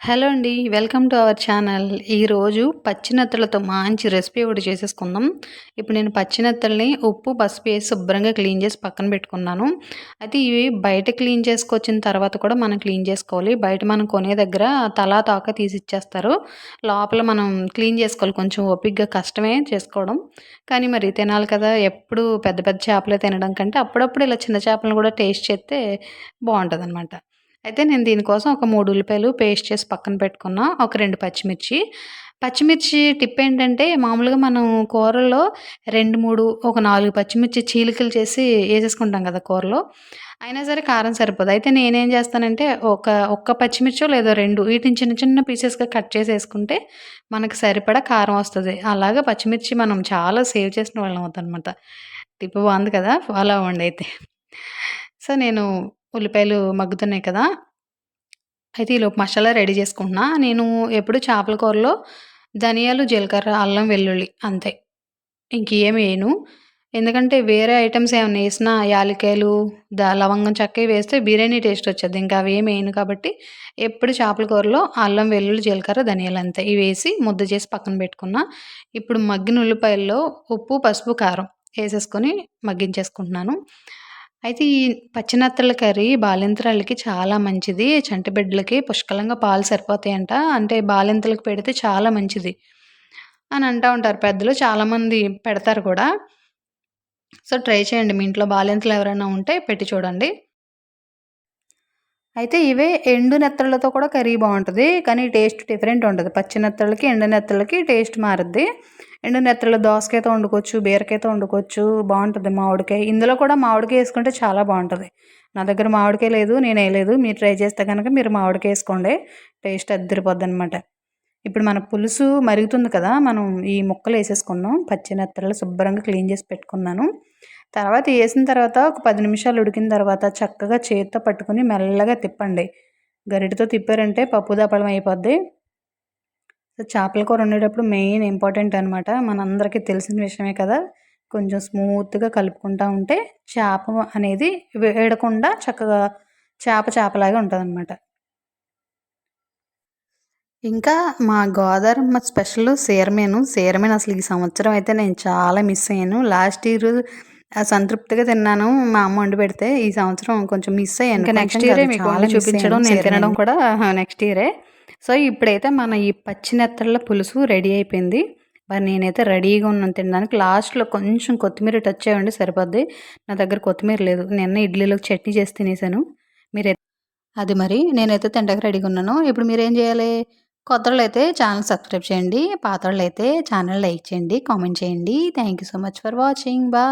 Hello అండి welcome to our channel. ఈరోజు పచ్చినత్తలతో మంచి రెసిపీ ఒకటి చేసేసుకుందాం. ఇప్పుడు నేను పచ్చినత్తల్ని ఉప్పు పసుపు వేసి శుభ్రంగా క్లీన్ చేసి పక్కన పెట్టుకున్నాను. అయితే ఇవి బయట క్లీన్ చేసుకొచ్చిన తర్వాత కూడా మనం క్లీన్ చేసుకోవాలి. బయట మనం కొనే దగ్గర తలా తాక తీసి ఇచ్చేస్తారు. లోపల మనం క్లీన్ చేసుకోవాలి. కొంచెం ఓపిక్గా కష్టమే చేసుకోవడం. కానీ మరి తినాలి కదా. ఎప్పుడు పెద్ద పెద్ద చేపలే తినడం కంటే అప్పుడప్పుడు ఇలా చిన్న చేపలను కూడా టేస్ట్ చేస్తే బాగుంటుంది అనమాట అయితే నేను దీనికోసం ఒక మూడు ఉల్లిపాయలు పేస్ట్ చేసి పక్కన పెట్టుకున్నా ఒక రెండు పచ్చిమిర్చి. పచ్చిమిర్చి టిప్ ఏంటంటే మామూలుగా మనం కూరల్లో రెండు మూడు ఒక నాలుగు పచ్చిమిర్చి చీలికలు చేసి వేసేసుకుంటాం కదా కూరలో. అయినా సరే కారం సరిపోదు. అయితే నేనేం చేస్తానంటే ఒక ఒక్క పచ్చిమిర్చో లేదో రెండు వీటిని చిన్న చిన్న పీసెస్గా కట్ చేసి వేసుకుంటే మనకు సరిపడా కారం వస్తుంది. అలాగా పచ్చిమిర్చి మనం చాలా సేవ్ చేసిన వాళ్ళం అవుతాం అనమాట టిప్ బాగుంది కదా ఫాలో అవ్వండి అయితే సో నేను ఉల్లిపాయలు మగ్గుతున్నాయి కదా. అయితే ఈలోపు మసాలా రెడీ చేసుకుంటున్నా. నేను ఎప్పుడు చేపల కూరలో ధనియాలు జీలకర్ర అల్లం వెల్లుల్లి అంతే. ఇంకేమి వేయను. ఎందుకంటే వేరే ఐటమ్స్ ఏమైనా వేసినా యాలకాయలు దా లవంగం చక్క వేస్తే బిర్యానీ టేస్ట్ వచ్చేది. ఇంకా అవి ఏమి వేయను కాబట్టి ఎప్పుడు చేపల కూరలో అల్లం వెల్లుల్లి జీలకర్ర ధనియాలు అంతే. ఇవి వేసి ముద్ద చేసి పక్కన పెట్టుకున్నా. ఇప్పుడు మగ్గిన ఉల్లిపాయల్లో ఉప్పు పసుపు కారం వేసేసుకొని మగ్గించేసుకుంటున్నాను. అయితే ఈ పచ్చినత్తల కర్రీ బాలింతరాలకి చాలా మంచిది. చంటిబిడ్డలకి పుష్కలంగా పాలు సరిపోతాయంట. అంటే బాలింతలకు పెడితే చాలా మంచిది అని అంటూ ఉంటారు పెద్దలు. చాలామంది పెడతారు కూడా. సో ట్రై చేయండి మీ ఇంట్లో బాలింతలు ఎవరైనా ఉంటే పెట్టి చూడండి. అయితే ఇవే ఎండు నెత్తళ్ళతో కూడా కర్రీ బాగుంటుంది కానీ టేస్ట్ డిఫరెంట్ ఉంటుంది. పచ్చి నెత్తళ్ళకి ఎండు నెత్తళ్ళకి టేస్ట్ మారుద్ది. ఎండు నెత్తళ్ళు దోసకాయతో వండుకోవచ్చు బీరకాయతో వండుకోవచ్చు బాగుంటుంది మామిడికాయ. ఇందులో కూడా మామిడికాయ వేసుకుంటే చాలా బాగుంటుంది. నా దగ్గర మామిడికాయ లేదు నేను వేయలేదు. మీరు ట్రై చేస్తే కనుక మీరు మామిడికాయ వేసుకోండి. టేస్ట్ అద్దరిపోద్ది అనమాట ఇప్పుడు మన పులుసు మరుగుతుంది కదా మనం ఈ ముక్కలు వేసేసుకున్నాం. పచ్చి నెత్తళ్ళు శుభ్రంగా క్లీన్ చేసి పెట్టుకున్నాను. తర్వాత వేసిన తర్వాత ఒక పది నిమిషాలు ఉడికిన తర్వాత చక్కగా చేతితో పట్టుకుని మెల్లగా తిప్పండి. గరిటతో తిప్పారంటే పప్పు దప్పడం అయిపోద్ది. చేపల కూర వండేటప్పుడు మెయిన్ ఇంపార్టెంట్ అనమాట మనందరికీ తెలిసిన విషయమే కదా. కొంచెం స్మూత్గా కలుపుకుంటూ ఉంటే చేప అనేది వేడకుండా చక్కగా చేప చేపలాగా ఉంటుంది అనమాట ఇంకా మా గోదావరమ్మ స్పెషల్ సీరమేను సీరమేను అసలు ఈ సంవత్సరం అయితే నేను చాలా మిస్ అయ్యాను. లాస్ట్ ఇయర్ సంతృప్తిగా తిన్నాను. మా అమ్మ వండి పెడితే ఈ సంవత్సరం కొంచెం మిస్ అయ్యాను. ఇంకా నెక్స్ట్ ఇయరే మీకు చూపించడం నేను తినడం కూడా నెక్స్ట్ ఇయరే సో ఇప్పుడైతే మన ఈ పచ్చి నెత్తళ్ళ పులుసు రెడీ అయిపోయింది. మరి నేనైతే రెడీగా ఉన్నాను తినడానికి. లాస్ట్లో కొంచెం కొత్తిమీర టచ్ చేయండి సరిపోద్ది. నా దగ్గర కొత్తిమీర లేదు. నిన్న ఇడ్లీలోకి చట్నీ చేసి తినేసాను. మీరైతే అది మరి నేనైతే తింటాక రెడీగా ఉన్నాను. ఇప్పుడు మీరు ఏం చేయాలి? కొత్త అయితే ఛానల్ సబ్స్క్రైబ్ చేయండి. పాత అయితే ఛానల్ లైక్ చేయండి కామెంట్ చేయండి. Thank you so much for watching బా